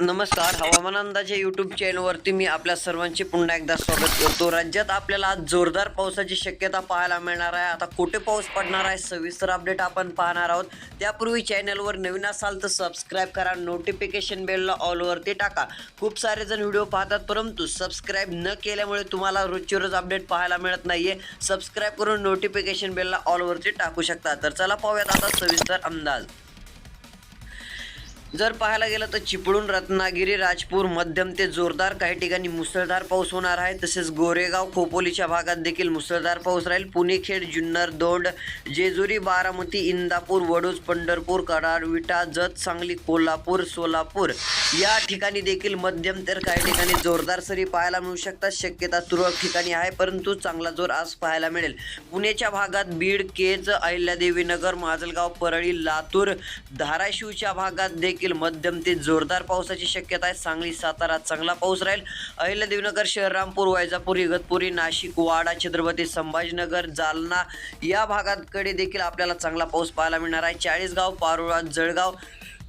नमस्कार हवामान अंदाजे यूट्यूब चॅनलवरती मी आपल्या सर्वांचे पुन्हा एकदा स्वागत करतो. राज्यात आपल्याला आज जोरदार पावसाची शक्यता पाहायला मिळणार आहे. आता कुठे पाऊस पडणार आहे सविस्तर अपडेट आपण पाहणार आहोत. त्यापूर्वी चॅनलवर नवीन असाल तर सबस्क्राईब करा. नोटिफिकेशन बेलला ऑलवरती टाका. खूप सारे जण व्हिडिओ पाहतात परंतु सबस्क्राईब न केल्यामुळे तुम्हाला रोजची रोज अपडेट पाहायला मिळत नाहीये. सबस्क्राईब करून नोटिफिकेशन बेलला ऑलवरती टाकू शकता. तर चला पाहूयात आता सविस्तर अंदाज. जर पाहायला गेलं तर चिपळूण रत्नागिरी राजपूर मध्यम ते जोरदार काही ठिकाणी मुसळधार पाऊस होणार आहे. तसेच गोरेगाव खोपोलीच्या भागात देखील मुसळधार पाऊस राहील. पुणे खेड जुन्नर दोंड जेजुरी बारामती इंदापूर वडूज पंढरपूर कराड विटा जत सांगली कोल्हापूर सोलापूर या ठिकाणी देखील मध्यम तर काही ठिकाणी जोरदार सरी पाहायला मिळू शकतात. शक्यता तुरळक ठिकाणी आहे परंतु चांगला जोर आज पाहायला मिळेल. पुण्याच्या भागात बीड केज अहिल्यादेवीनगर माजलगाव परळी लातूर धाराशिवच्या भागात देखील देखील मध्यम ते जोरदार पावसाची शक्यता आहे. सांगली सातारा चांगला पाऊस राहील. अहिल्यादेवीनगर शहर रामपूर वैजापूर इगतपुरी नाशिक वाडा छत्रपती संभाजीनगर जालना या भागाकडे देखील आपल्याला चांगला पाऊस पाहायला मिळणार आहे. चाळीसगाव पारोळा जळगाव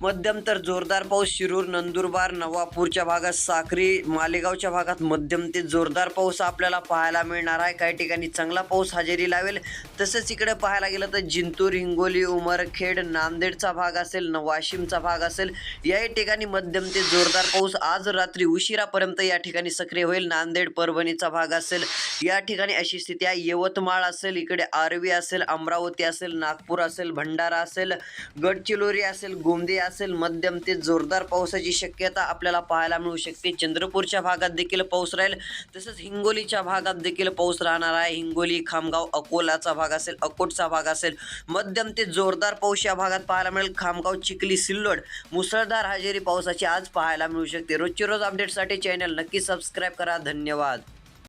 मध्यम तर जोरदार पाऊस शिरूर नंदुरबार नवापूरच्या भागात साक्री मालेगावच्या भागात मध्यम ते जोरदार पाऊस आपल्याला पाहायला मिळणार आहे. काही ठिकाणी चांगला पाऊस हजेरी लावेल. तसंच इकडे पाहायला गेलं तर जिंतूर हिंगोली उमरखेड नांदेडचा भाग असेल नवाशिमचा वाशिमचा भाग असेल याही ठिकाणी मध्यम ते जोरदार पाऊस आज रात्री उशिरापर्यंत या ठिकाणी सक्रिय होईल. नांदेड परभणीचा भाग असेल या ठिकाणी अशी स्थिती आहे. यवतमाळ असेल इकडे आरवी असेल अमरावती असेल नागपूर असेल भंडारा असेल गडचिरोली असेल गोंदिया असेल मध्यम ते जोरदार पावसाची शक्यता आपल्याला पाहायला मिळू शकते. चंद्रपूरच्या भागात देखील पाऊस राहील तसंच हिंगोलीच्या भागात देखील पाऊस राहणार आहे. हिंगोली खामगाव अकोलाचा भाग असेल अकोटचा भाग असेल मध्यम ते जोरदार पाऊस या भागात पाहायला मिळेल. खामगाव चिखली सिल्लोड मुसळधार हजेरी पावसाची आज पाहायला मिळू शकते. रोजची रोज अपडेटसाठी चॅनल नक्की सबस्क्राईब करा. धन्यवाद.